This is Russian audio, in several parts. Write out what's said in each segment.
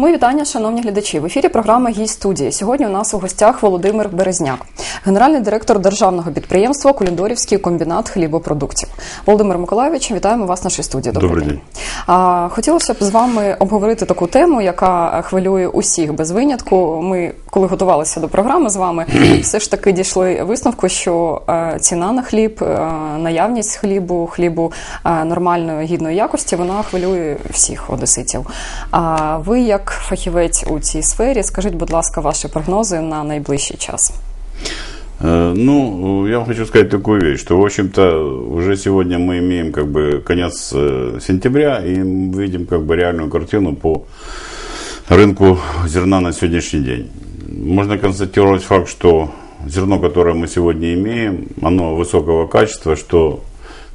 Мої вітання, шановні глядачі. В ефірі програма «Гій студії. Сьогодні у нас у гостях Володимир Березняк, генеральний директор державного підприємства Куліндорівський комбінат хлібопродуктів. Володимир Миколаївич, вітаємо вас в нашій студії. Добрий, Добрий день. день. хотілося б з вами обговорити таку тему, яка хвилює усіх без винятку. Ми, коли готувалися до програми з вами, все ж таки дійшли висновку, що е, ціна на хліб, е, наявність хлібу, хлібу е, нормальної гідної якості, вона хвилює всіх одеситів. А ви, як фахівець у цій сфері, скажіть, будь ласка, ваші прогнози на найближчий час. Ну, я вам хочу сказать такую вещь, что, в общем-то, уже сегодня мы имеем как бы конец сентября и видим как бы реальную картину по рынку зерна на сегодняшний день. Можно констатировать факт, что зерно, которое мы сегодня имеем, оно высокого качества, что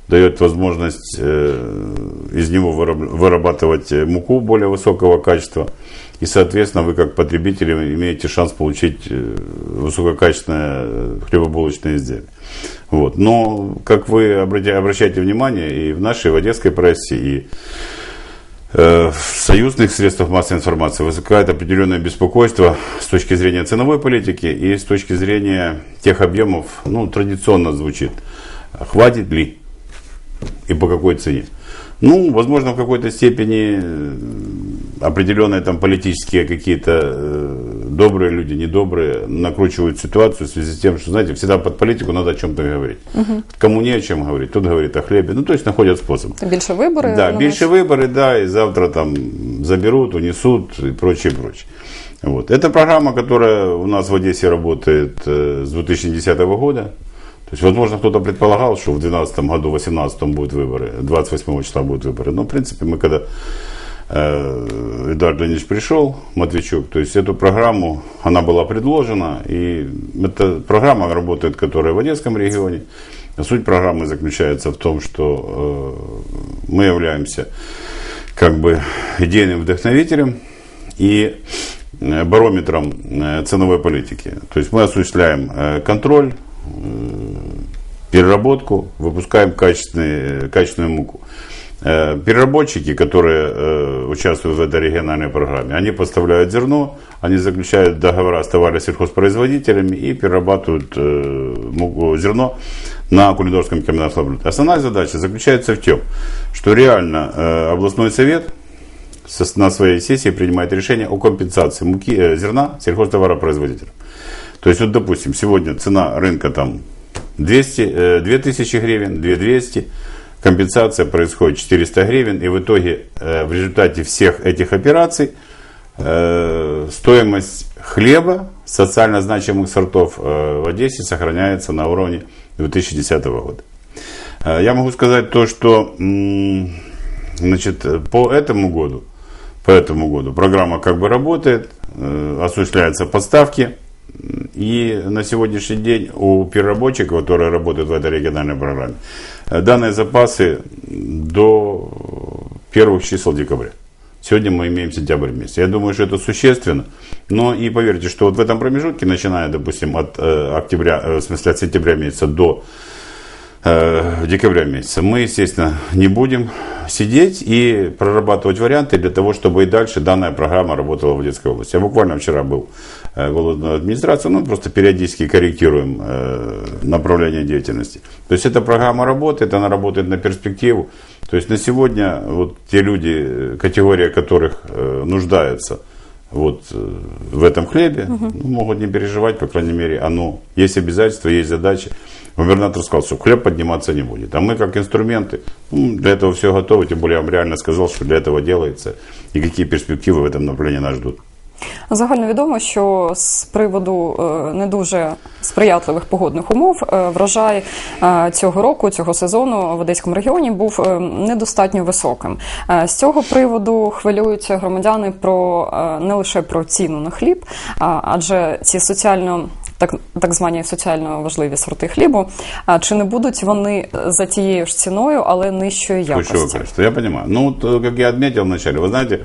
дает возможность из него вырабатывать муку более высокого качества – и, соответственно, вы как потребители имеете шанс получить э, высококачественное хлебобулочное изделие. Вот. Но, как вы обращаете внимание, и в нашей, в одесской прессе, и э, в союзных средствах массовой информации возникает определенное беспокойство с точки зрения ценовой политики и с точки зрения тех объемов, ну, традиционно звучит, хватит ли и по какой цене. Ну, возможно, в какой-то степени э, определенные там политические какие-то э, добрые люди, недобрые накручивают ситуацию в связи с тем, что, знаете, всегда под политику надо о чем-то говорить. Угу. Кому не о чем говорить, тут говорит о хлебе. Ну, то есть находят способ. Більше вибори. Да, більше вибори, да, и завтра там заберут, унесут и прочее, прочее. Вот. Это программа, которая у нас в Одессе работает э, с 2010 года. То есть, возможно, кто-то предполагал, что в 2012 году, в 2018 будут выборы, 28 числа будут выборы. Но, в принципе, мы когда Эдуард Леонидович пришел, Матвейчук, то есть эту программу, она была предложена, и эта программа работает, которая в Одесском регионе. Суть программы заключается в том, что э, мы являемся как бы идейным вдохновителем и э, барометром э, ценовой политики. То есть мы осуществляем контроль переработку, выпускаем качественную муку. Э, переработчики, которые э, участвуют в этой региональной программе, они поставляют зерно, они заключают договора с товаросельхозпроизводителями и перерабатывают э, зерно на Кулидорском комбинате. Основная задача заключается в том, что реально областной совет на своей сессии принимает решение о компенсации муки, зерна сельхозтоваропроизводителям. То есть, вот, допустим, сегодня цена рынка там 200, 2000 гривен, 2200, компенсация происходит 400 гривен, и в итоге э, в результате всех этих операций э, стоимость хлеба социально значимых сортов э, в Одессе сохраняется на уровне 2010 года. Я могу сказать то, что значит, по этому году, по этому году программа как бы работает, осуществляются поставки, и на сегодняшний день у переработчиков, которые работают в этой региональной программе, данные запасы до первых чисел декабря. Сегодня мы имеем сентябрь месяц. Я думаю, что это существенно. Но и поверьте, что вот в этом промежутке, начиная, допустим, от э, октября, э, в смысле от сентября месяца до э, декабря месяца, мы, естественно, не будем сидеть и прорабатывать варианты для того, чтобы и дальше данная программа работала в Одесской области. Я буквально вчера был Э, голодную администрацию, ну, просто периодически корректируем э, направление деятельности. То есть эта программа работает, она работает на перспективу. То есть на сегодня вот те люди, категория которых э, нуждаются вот в этом хлебе, угу. ну, могут не переживать, по крайней мере, оно есть обязательства, есть задачи. Губернатор сказал, что хлеб подниматься не будет. А мы как инструменты, ну, для этого все готовы, тем более я вам реально сказал, что для этого делается и какие перспективы в этом направлении нас ждут. Загально відомо, що з приводу е, не дуже сприятливих погодних умов е, врожай е, цього року, цього сезону в Одеському регіоні був недостатньо високим. З цього приводу хвилюються громадяни про не лише про ціну на хліб, адже ці соціально. Так так звані соціально важливі сорти хлібу. А чи не будуть вони за тією ж ціною, але нижчою якості? Я розумію. Ну, от, як я відмітив вначале, ви знаєте,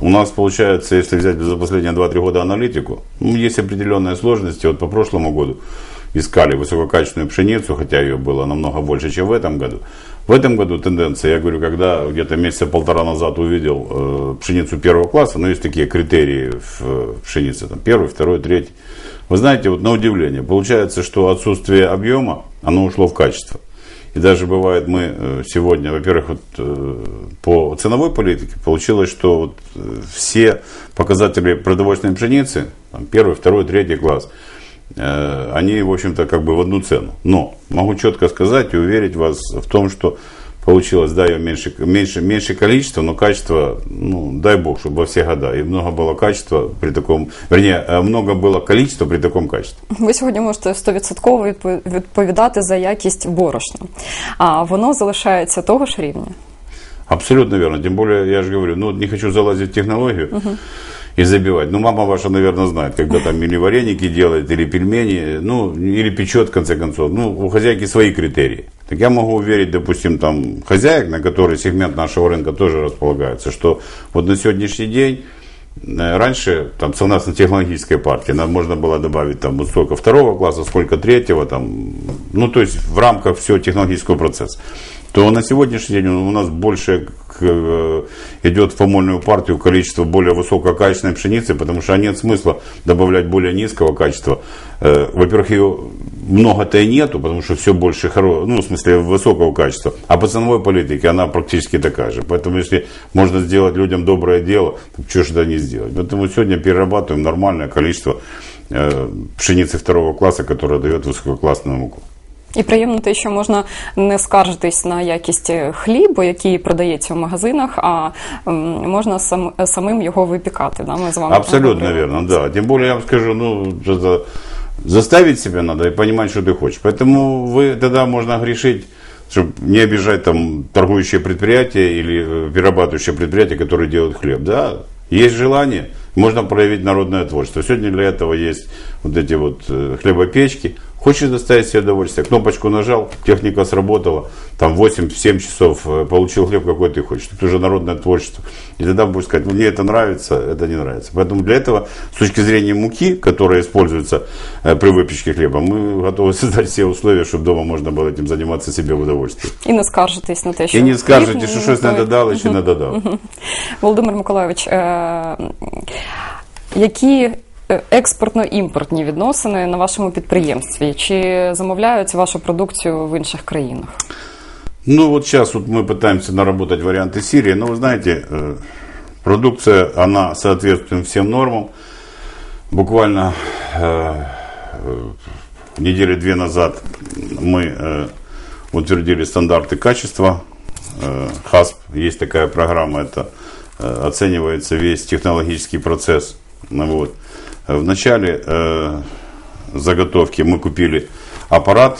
у нас получается, если взять за последние 2-3 года аналитику, ну, есть определенные сложности. Вот по прошлому году искали высококачественную пшеницу, хотя ее было намного больше, чем в этом году. В этом году тенденция, я говорю, когда где-то месяца полтора назад увидел э, пшеницу первого класса, ну есть такие критерии в, в пшенице, там первый, второй, третий. Вы знаете, вот на удивление, получается, что отсутствие объема, оно ушло в качество. И даже бывает, мы э, сегодня, во-первых, вот, э, по ценовой политике получилось, что вот э, все показатели продовольственной пшеницы, там, первый, второй, третий класс, они, в общем-то, как бы в одну цену. Но могу четко сказать и уверить вас в том, что получилось, да, ее меньше, меньше, меньше количество, но качество, ну, дай бог, чтобы во все года. И много было качества при таком, вернее, э, много было количества при таком качестві. Ви сьогодні можете 100% відповідати за якість борошна, а воно залишається того ж рівня. Абсолютно верно. Тем более, я же говорю, ну, не хочу залазить в технологию. Uh-huh и забивать. Ну, мама ваша, наверное, знает, когда там или вареники делает, или пельмени, ну, или печет, в конце концов. Ну, у хозяйки свои критерии. Так я могу уверить, допустим, там, хозяек, на который сегмент нашего рынка тоже располагается, что вот на сегодняшний день э, Раньше, там, согласно технологической партии, нам можно было добавить там столько второго класса, сколько третьего, там, ну, то есть в рамках всего технологического процесса то на сегодняшний день у нас больше э, идет в помольную партию количество более высококачественной пшеницы, потому что нет смысла добавлять более низкого качества. Э, во-первых, ее много-то и нету, потому что все больше, ну, в смысле, высокого качества. А по ценовой политике она практически такая же. Поэтому, если можно сделать людям доброе дело, то что же это не сделать? Поэтому сегодня перерабатываем нормальное количество э, пшеницы второго класса, которая дает высококлассную муку. І приємно те, що можна не скаржитись на якість хлібу, який продається в магазинах, а можна сам, самим його випікати. Да? Ми з вами Абсолютно верно, да. Тем более я вам скажу, ну, это заставить себя надо и понимать, что ты хочешь. Поэтому вы тогда можно грешить чтобы не обижать там торгующие предприятия или э, перерабатывающие предприятия, которые делают хлеб. Да, есть желание, можно проявить народное творчество. Сегодня для этого есть вот эти вот э, хлебопечки – Хочешь доставить себе удовольствие, кнопочку нажал, техника сработала, там 8-7 часов э, получил хлеб, какой ты хочешь. Это уже народное творчество. И тогда будешь сказать, мне это нравится, это не нравится. Поэтому для этого, с точки зрения муки, которая используется э, при выпечке хлеба, мы готовы создать все условия, чтобы дома можно было этим заниматься себе в удовольствие. И не скаржитесь на те, що І не скажете, що щось не додали чи не додав. Володимир Миколайович, які експортно-імпортні відносини на вашому підприємстві? Чи замовляють вашу продукцію в інших країнах? Ну вот сейчас вот мы пытаемся наработать варианты Сирии, но вы знаете, э, продукция, она соответствует всем нормам. Буквально э, недели две назад мы э, утвердили стандарты качества. Э, ХАСП, есть такая программа, это э, оценивается весь технологический процесс. Ну, вот. В начале э, заготовки мы купили аппарат,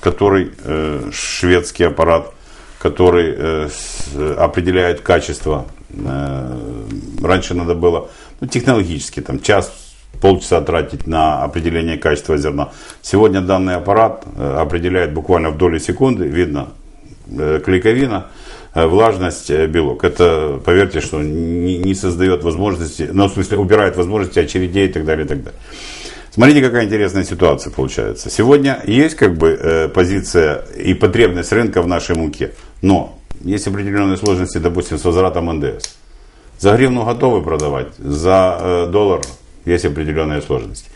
который э, шведский аппарат, который э, с, определяет качество. Э, раньше надо было ну, технологически там час полчаса тратить на определение качества зерна. Сегодня данный аппарат э, определяет буквально в доли секунды, видно клейковина, Э, влажность, э, белок. Это, поверьте, что не, не создает возможности, ну, в смысле, убирает возможности очередей и так далее, и так далее. Смотрите, какая интересная ситуация получается. Сегодня есть как бы э, позиция и потребность рынка в нашей муке, но есть определенные сложности, допустим, с возвратом НДС. За гривну готовы продавать, за э, доллар есть определенные сложности.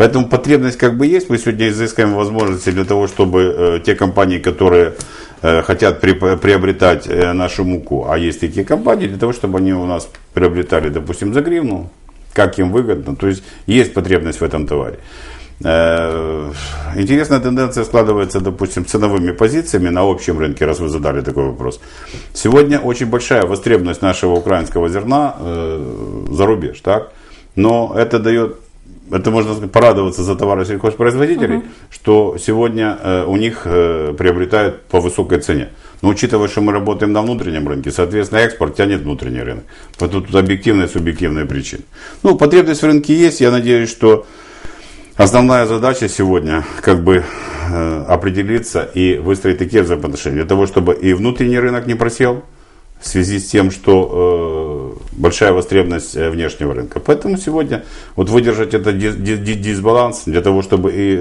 Поэтому потребность как бы есть. Мы сегодня изыскиваем возможности для того, чтобы э, те компании, которые э, хотят при, приобретать э, нашу муку, а есть такие компании, для того, чтобы они у нас приобретали, допустим, за гривну, как им выгодно. То есть есть потребность в этом товаре. Э, интересная тенденция складывается, допустим, ценовыми позициями на общем рынке, раз вы задали такой вопрос. Сегодня очень большая востребованность нашего украинского зерна э, за рубеж, так? Но это дает это можно сказать, порадоваться за товары сельхозпроизводителей, угу. что сегодня э, у них э, приобретают по высокой цене. Но учитывая, что мы работаем на внутреннем рынке, соответственно, экспорт тянет внутренний рынок. Поэтому тут объективные и субъективные причины. Ну, потребность в рынке есть. Я надеюсь, что основная задача сегодня как бы э, определиться и выстроить такие взаимоотношения для того, чтобы и внутренний рынок не просел, в связи с тем, что э, большая востребованность э, внешнего рынка. Поэтому сегодня вот выдержать этот дис- ди- ди- дисбаланс для того, чтобы и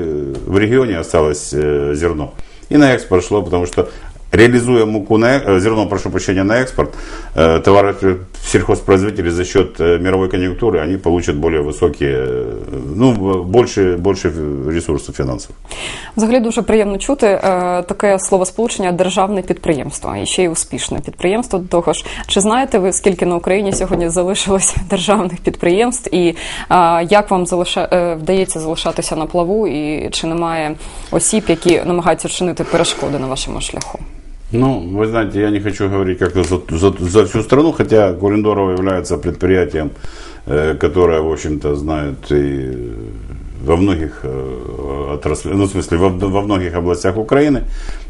в регионе осталось э, зерно, и на экспорт шло, потому что реализуя муку на э- э, зерно, прошу прощения, на экспорт, э, товары сельхозпроизводители за счет э, мировой конъюнктуры, они получат более высокие, э, ну, в- больше, больше ресурсов финансов. Взагалі дуже приємно чути е, таке словосполучення державне підприємство і ще й успішне підприємство. До того ж, чи знаєте ви скільки на Україні сьогодні залишилось державних підприємств, і е, як вам залиша, е, вдається залишатися на плаву, і чи немає осіб, які намагаються чинити перешкоди на вашому шляху? Ну, вы знаете, я не хочу говорить как-то за, за- за всю страну, хотя Курендорово является предприятием, э, которое, в общем-то, знают и во многих э, отраслях, ну, в смысле, во, во многих областях Украины.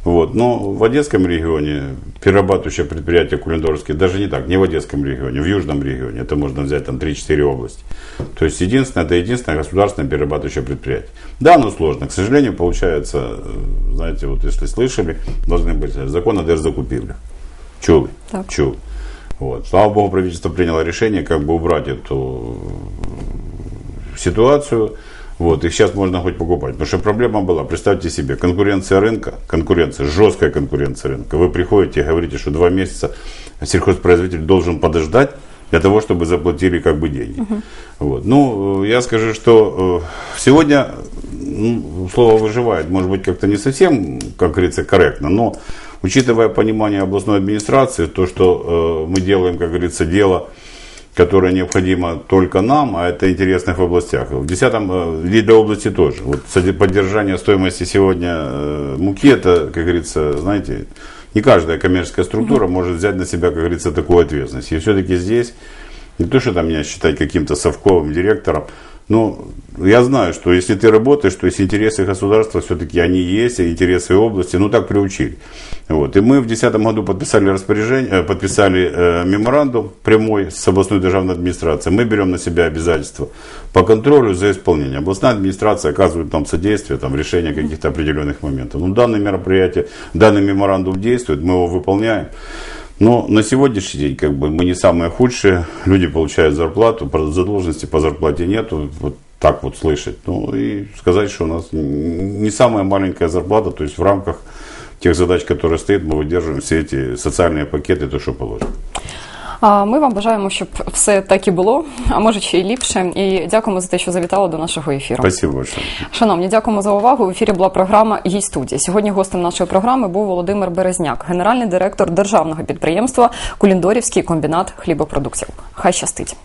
Вот. Но в Одесском регионе перерабатывающее предприятие Кулендоровские, даже не так, не в Одесском регионе, в Южном регионе, это можно взять там 3-4 области. То есть единственное, это единственное государственное перерабатывающее предприятие. Да, оно сложно. К сожалению, получается, э, знаете, вот если слышали, должны быть закон о держзакупівлях. Чули? Так. Чули. Вот. Слава богу, правительство приняло решение как бы убрать эту ситуацию. Вот, их сейчас можно хоть покупать. Потому что проблема была, представьте себе, конкуренция рынка, конкуренция, жесткая конкуренция рынка. Вы приходите и говорите, что два месяца сельхозпроизводитель должен подождать для того, чтобы заплатили как бы деньги. Вот. Ну, э, я скажу, что э, сегодня ну, слово выживает, может быть, как-то не совсем, как говорится, корректно, но учитывая понимание областной администрации, то, что э, мы делаем, как говорится, дело, которое необходимо только нам, а это интересных в областях. В 10 и для области тоже. Вот поддержание стоимости сегодня э, муки, это, как говорится, знаете, не каждая коммерческая структура может взять на себя, как говорится, такую ответственность. И все-таки здесь не то, что там меня считать каким-то совковым директором, но я знаю, что если ты работаешь, то есть интересы государства все-таки они есть, интересы области, ну так приучили. Вот. И мы в 2010 году подписали распоряжение, э, подписали э, меморандум прямой с областной державной администрацией. Мы берем на себя обязательства по контролю за исполнением. Областная администрация оказывает нам содействие там, в решении каких-то определенных моментов. Ну, данное мероприятие, данный меморандум действует, мы его выполняем. Но на сегодняшний день как бы мы не самые худшие. Люди получают зарплату, задолженности по зарплате нету. Вот так вот слышать. Ну и сказать, что у нас не самая маленькая зарплата, то есть в рамках тех задач, которые стоят, мы выдерживаем все эти социальные пакеты, то, что положено. А ми вам бажаємо, щоб все так і було, а може ще й ліпше. І дякуємо за те, що завітали до нашого ефіру. Спасибо большое. Шановні, дякуємо за увагу. В ефірі була програма «Їй студія. Сьогодні гостем нашої програми був Володимир Березняк, генеральний директор державного підприємства Куліндорівський комбінат хлібопродуктів. Хай щастить.